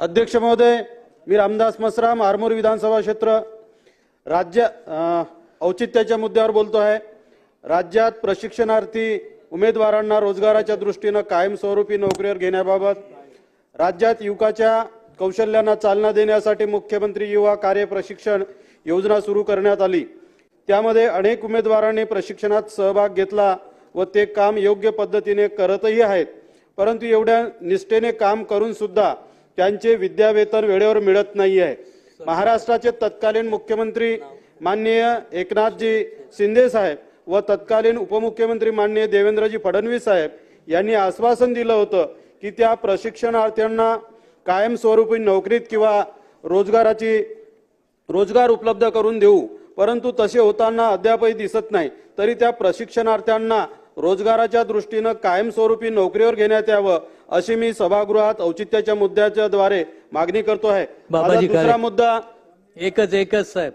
अध्यक्ष महोदय मी रामदास मसराम आरमोर विधानसभा क्षेत्र राज्य औचित्याच्या मुद्द्यावर बोलतो आहे. राज्यात प्रशिक्षणार्थी उमेदवारांना रोजगाराच्या दृष्टीनं कायमस्वरूपी नोकरीवर घेण्याबाबत राज्यात युवकाच्या कौशल्यांना चालना देण्यासाठी मुख्यमंत्री युवा कार्य प्रशिक्षण योजना सुरू करण्यात आली. त्यामध्ये अनेक उमेदवारांनी प्रशिक्षणात सहभाग घेतला व ते काम योग्य पद्धतीने करतही आहेत. परंतु एवढ्या निष्ठेने काम करून सुद्धा त्यांचे विद्यावेतन वेळेवर मिळत नाही आहे महाराष्ट्राचे तत्कालीन मुख्यमंत्री माननीय एकनाथजी शिंदे साहेब व तत्कालीन उपमुख्यमंत्री माननीय देवेंद्रजी फडणवीस साहेब यांनी आश्वासन दिलं होतं की त्या प्रशिक्षणार्थ्यांना कायमस्वरूपी नोकरीत किंवा रोजगाराची रोजगार उपलब्ध करून देऊ. परंतु तसे होताना अद्यापही दिसत नाही. तरी त्या प्रशिक्षणार्थ्यांना रोजगाराच्या दृष्टीनं कायमस्वरूपी नोकरीवर घेण्यात यावं अशी मी सभागृहात औचित्याच्या मुद्द्याच्या द्वारे मागणी करतो आहे बाबाजी दुसरा. मुद्दा एकच एकच साहेब